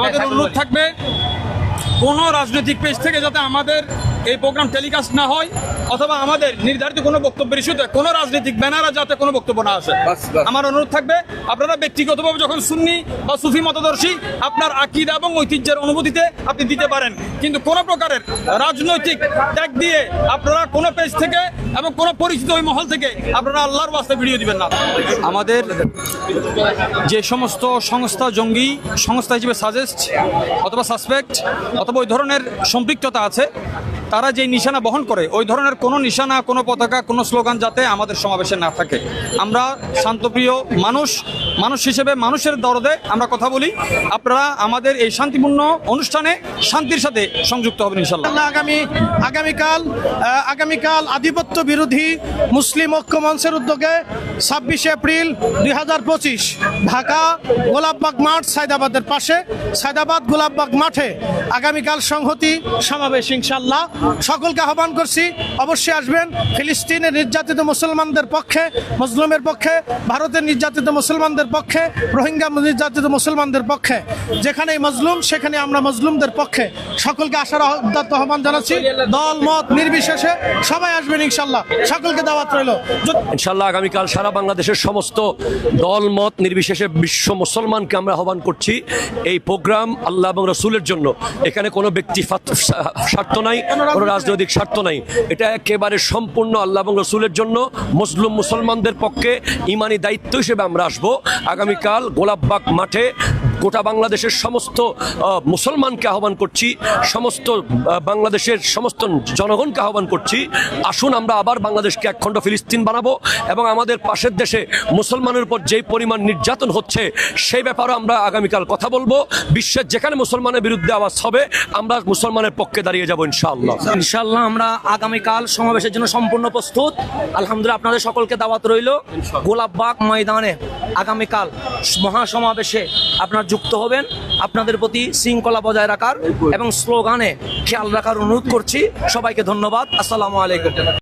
আমাদের অনুরোধ থাকবে কোনো রাজনৈতিক পেজ থেকে যাতে আমাদের এই প্রোগ্রাম টেলিকাস্ট না হয় অথবা আমাদের নির্ধারিত কোনো বক্তব্যের ইস্যুতে কোনো রাজনৈতিক ব্যানারে যাতে কোনো বক্তব্য না আসে। আমার অনুরোধ থাকবে আপনারা ব্যক্তিগতভাবে যখন সুন্নি বা সুফি মতদর্শী আপনার আকিদা এবং ঐতিহ্যের অনুভূতিতে আপনি দিতে পারেন। কিন্তু কোনো প্রকারের রাজনৈতিক ট্যাগ দিয়ে আপনারা কোনো পেজ থেকে এবং কোনো পরিচিত ওই মহল থেকে আপনারা আল্লাহর বাস্তে ভিডিও দিবেন না। আমাদের যে সমস্ত সংস্থা জঙ্গি সংস্থা হিসেবে সাজেস্ট অথবা সাসপেক্ট অথবা ওই ধরনের সম্পৃক্ততা আছে তারা যে নিশানা বহন করে, ওই ধরনের কোনো নিশানা, কোনো পতাকা, কোনো স্লোগান যাতে আমাদের সমাবেশে না থাকে। আমরা শান্তপ্রিয় মানুষ মানুষ হিসেবে মানুষের দরদে আমরা কথা বলি। আপনারা আমাদের এই শান্তিপূর্ণ অনুষ্ঠানে শান্তির সাথে সংযুক্ত হবেন ইনশাল্লাহ আগামী, আগামীকাল আগামীকাল আধিপত্য বিরোধী মুসলিম ঐক্য মঞ্চের উদ্যোগে ছাব্বিশে এপ্রিল দুই হাজার পঁচিশ ঢাকা গোলাপবাগ মাঠ সায়দাবাদের পাশে, সায়দাবাদ গোলাপবাগ মাঠে আগামীকাল সংহতি সমাবেশ ইনশাল্লাহ সকলকে আহ্বান করছি, অবশ্যই আসবেন। ফিলিস্তিনের নির্যাতিত মুসলমানদের পক্ষে মজলুমের পক্ষে, ভারতের নির্যাতিত মুসলমানদের পক্ষে, রোহিঙ্গা নির্যাতিত মুসলমানদের পক্ষে। যেখানেই মজলুম, সেখানে আমরা মজলুমদের পক্ষে। সকলকে আসার উদ্যত আহ্বান জানাচ্ছি। দল, মত, নির্বিশেষে সবাই আসবেন ইনশাল্লাহ। সকলকে দাওয়াত রইল। ইনশাল্লাহ আগামীকাল সারা বাংলাদেশের সমস্ত দল, মত, নির্বিশেষে বিশ্ব মুসলমানকে আমরা আহ্বান করছি। এই প্রোগ্রাম আল্লাহ এবং রসুলের জন্য। এখানে কোনো ব্যক্তি স্বার্থ নাই। কোনো রাজনৈতিক স্বার্থ নাই। এটা একেবারে সম্পূর্ণ আল্লাহ এবং রসুলের জন্য। মুসলিম মুসলমানদের পক্ষে ইমানি দায়িত্ব হিসেবে আমরা আসব। আগামীকাল গোলাপবাগ মাঠে গোটা বাংলাদেশের সমস্ত মুসলমানকে আহ্বান করছি, সমস্ত বাংলাদেশের সমস্ত জনগণকে আহ্বান করছি, আসুন আমরা আবার বাংলাদেশকে একখণ্ড ফিলিস্তিন বানাবো এবং আমাদের পাশের দেশে মুসলমানের উপর যেই পরিমাণ নির্যাতন হচ্ছে, সেই ব্যাপারে আমরা আগামীকাল কথা বলব। বিশ্বের যেখানে মুসলমানের বিরুদ্ধে আওয়াজ হবে, আমরা মুসলমানের পক্ষে দাঁড়িয়ে যাব ইনশাআল্লাহ। ইনশাল্লাহ আমরা আগামীকাল সমাবেশের জন্য সম্পূর্ণ প্রস্তুত। আলহামদুলিল্লাহ আপনাদের সকলকে দাওয়াত রইল। গোলাপবাগ ময়দানে আগামীকাল মহাসমাবেশে আপনার যুক্ত হবেন। আপনাদের প্রতি শৃঙ্খলা বজায় রাখার এবং স্লোগানে খেয়াল রাখার অনুরোধ করছি। সবাইকে ধন্যবাদ। আসসালামু আলাইকুম।